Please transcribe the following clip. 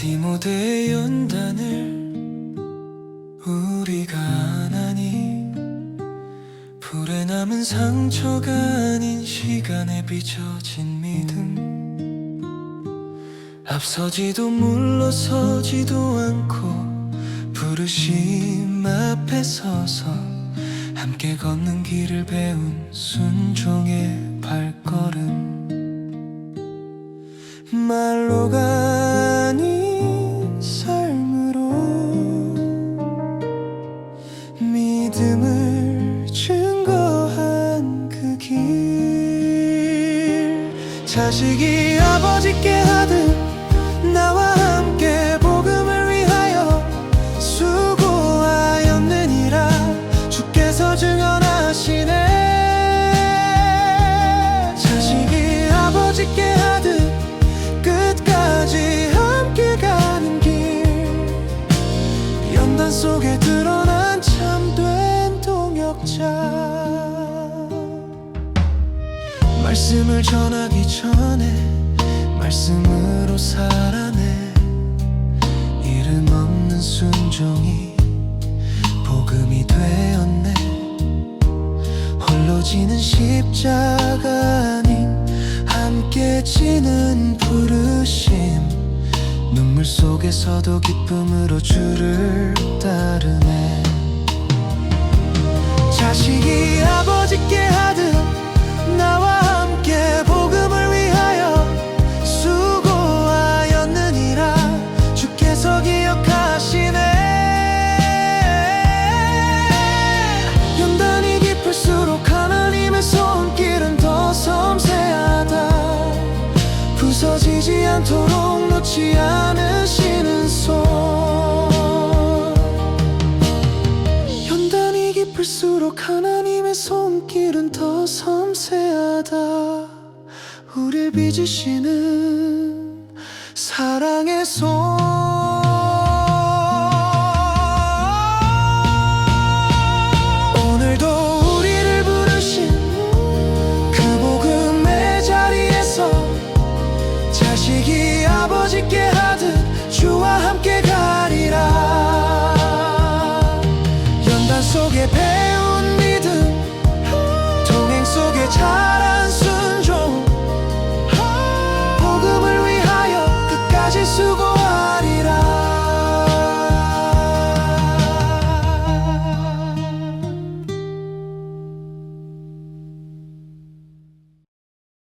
디모데의 연단을 우리가 안하니 불에 남은 상처가 아닌 시간에 비춰진 믿음 앞서지도 물러서지도 않고 부르심 앞에 서서 함께 걷는 길을 배운 순종의 발걸음 말로가 믿음을 증거한 그 길. 자식이 아버지께 하듯 나와 말씀을 전하기 전에 말씀으로 살아내. 이름 없는 순종이 복음이 되었네. 홀로 지는 십자가 아닌 함께 지는 부르심. 눈물 속에서도 기쁨으로 주를 따르 부서지지 않도록 놓지 않으시는 손. 연단이 깊을수록 하나님의 손길은 더 섬세하다. 우릴 빚으시는 사랑의 손